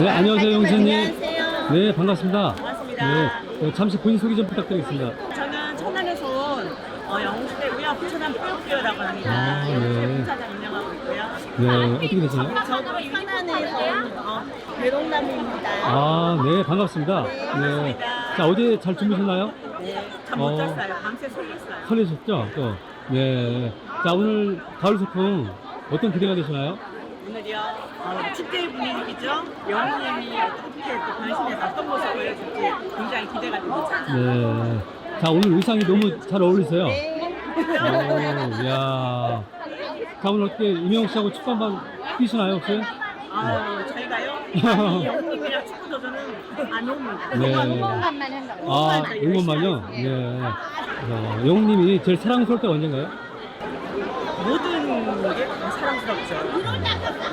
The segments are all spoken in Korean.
네, 안녕하세요, 영수님. 안녕하세요. 네, 반갑습니다. 반갑습니다. 네, 네, 잠시 본인 소개 좀 부탁드리겠습니다. 저는 천안에서 온 어, 영웅시대고요. 천안 뿌요뿌요라고 합니다. 아, 네. 공사장 운영하고 있고요. 네, 어떻게 되시나요? 저도 천안에서 온 어, 배롱남입니다. 아, 네, 반갑습니다. 네. 자, 어제 잘 주무셨나요? 네, 잠못 어. 잤어요. 밤새 설렜어요. 설레셨죠? 또. 네. 자, 오늘 가을 소풍 어떤 기대가 되시나요? 오늘이요. 어, 축제 분위기죠. 영웅님이 어떻게 또 변신해서 어떤 모습 보여줄지 굉장히 기대가 됩니다. 네. 자, 오늘 의상이 너무 잘 어울리세요. 오, 이야. 자, 오늘 어떻게 이명욱 씨하고 축구 한번 뛰시나요, 혹시? 아, 저희가요. 이 영웅님이랑 축구 도전은 안 옵니다. 네. 아, 응원만요? 네. 자, 영웅님이 제일 사랑스러울 때가 언젠가요? 모든 게다 사랑스럽죠.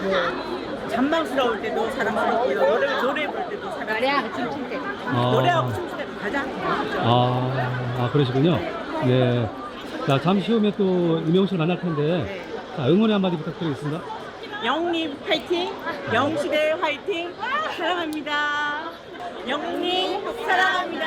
뭐, 잔망스러울 때도 사랑스럽고요. 노래, 노래 부를 때도 사랑스럽고. 아. 노래하고 춤출 때도 가장. 아, 아, 그러시군요. 네. 자, 잠시 후에 또 이명욱 씨를 만날 텐데, 네. 자, 응원의 한마디 부탁드리겠습니다. 영웅님 화이팅! 영웅시대 화이팅! 사랑합니다. 영웅님 사랑합니다.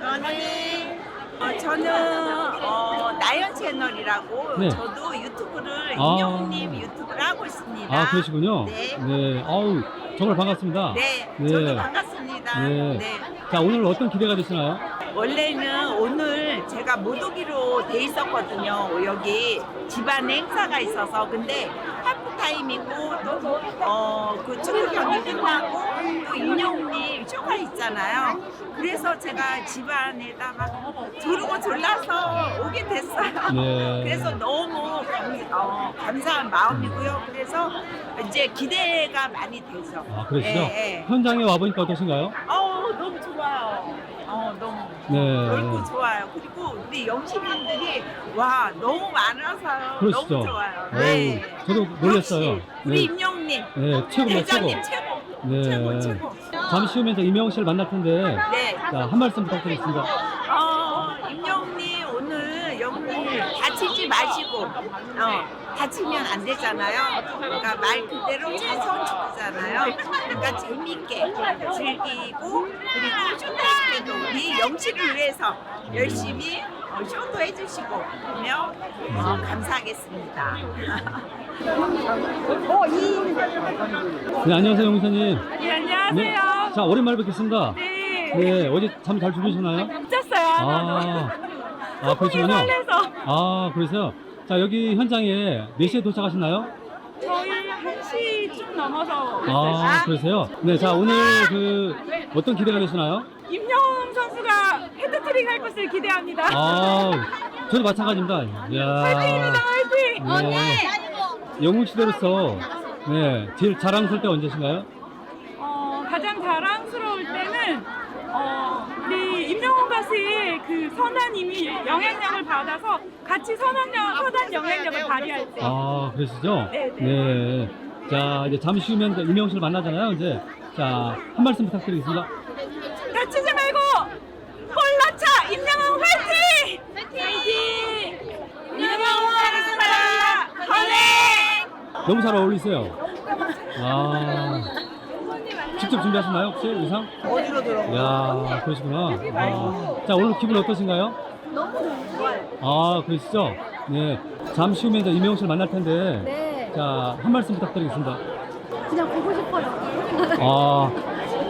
저는 어, 저는 어, 나연 채널이라고 네. 저도 유튜브를 아. 임영웅님 유튜브를 하고 있습니다. 아, 그러시군요. 네. 네. 아우, 정말 반갑습니다. 네, 네. 저도 반갑습니다. 네. 네. 자, 오늘 어떤 기대가 되시나요? 원래는 오늘 제가 못 오기로 돼 있었거든요. 여기 집안에 행사가 있어서 근데 하프 타임이고 또 어 그 축구 경기 끝나고 또 임영웅님 쇼가 있잖아요. 그래서 제가 집안에다가 조르고 졸라서 오게 됐어요. 네. 그래서 너무 감, 어, 감사한 마음이고요. 그래서 이제 기대가 많이 되죠. 아, 그러시죠? 예, 예. 현장에 와보니까 어떠신가요? 어우 너무 좋아요. 어 너무 네. 넓고 좋아요. 그리고 우리 영신님들이 와 너무 많아서 그러시죠? 너무 좋아요. 어우, 네. 저도 놀랐어요. 역시 우리 네. 임영님 네, 최고입니다, 대장님 최고. 최고. 네. 잠시 이제 이명욱 씨를 만날 텐데, 네. 자, 한 말씀 부탁드리겠습니다. 다치지 마시고 어 다치면 안 되잖아요. 그러니까 말 그대로 최선 축구잖아요. 그러니까 재밌게 즐기고 그리고 때도 우리 영식을 위해서 열심히 어, 쇼도 해주시고 그러면 어, 감사하겠습니다. 네, 안녕하세요, 용사님. 네, 안녕하세요. 자, 오랜만에 뵙겠습니다. 네. 네, 어제 잠 잘 주무셨나요? 잤어요, 하나도. 아, 아, 그러시군요. 설레서. 아, 그러세요? 자, 여기 현장에 몇 시에 도착하셨나요? 저희 1시 좀 넘어서 아. 그러세요? 네, 자, 오늘 그, 어떤 기대가 되시나요? 임영웅 선수가 헤드트릭 할 것을 기대합니다. 아, 저도 마찬가지입니다. 화이팅입니다, 화이팅! 네. 영웅 시대로서, 네, 제일 자랑스러울 때 언제신가요? 어, 가장 자랑스러울 때는 어, 가수의 그 선한님이 영향력을 받아서 같이 선한력, 선한 영향력을 발휘할 때. 아, 그러시죠? 네, 네. 자, 이제 잠시 후면 이제 이명웅 씨를 만나잖아요, 이제. 자, 한 말씀 부탁드리겠습니다. 다치지 말고 골라차 임영웅 화이팅! 화이팅! 임영웅 사랑합니다. 화이팅! 너무 잘 어울리세요. 아. 직접 준비하셨나요, 혹시 의상? 어디로 들어? 야 그러시구나. 아, 자, 오늘 기분 어떠신가요? 너무 좋아요. 아, 그러시죠? 네. 잠시 후면 이제 이명웅 씨를 만날 텐데. 네, 자, 한 말씀 부탁드리겠습니다. 그냥 보고 싶어요. 아,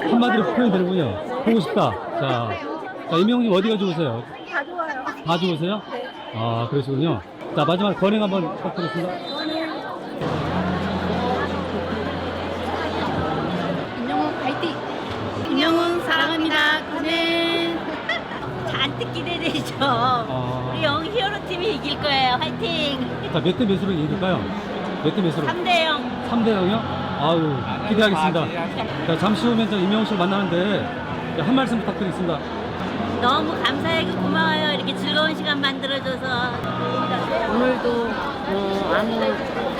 한마디로 표현이 되는군요. 보고 싶다. 자, 자 이명웅님 어디가 좋으세요? 다 좋아요. 다 좋으세요? 네. 아, 그러시군요. 자, 마지막 건행 한번 부탁드리겠습니다. 임영 잔뜩 기대되죠. 아. 우리 영 히어로 팀이 이길 거예요. 화이팅! 자, 몇 대 몇으로 이길까요? 몇 대 몇으로? 3대 0. 3대 0이요? 아유, 기대하겠습니다. 자, 잠시 후면 저 이명웅 씨를 만나는데 한 말씀 부탁드리겠습니다. 너무 감사하고 고마워요. 이렇게 즐거운 시간 만들어줘서. 오늘도 어, 아무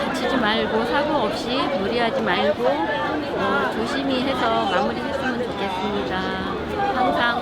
다치지 말고 사고 없이 무리하지 말고 어, 조심히 해서 마무리했으면 좋겠습니다. 항상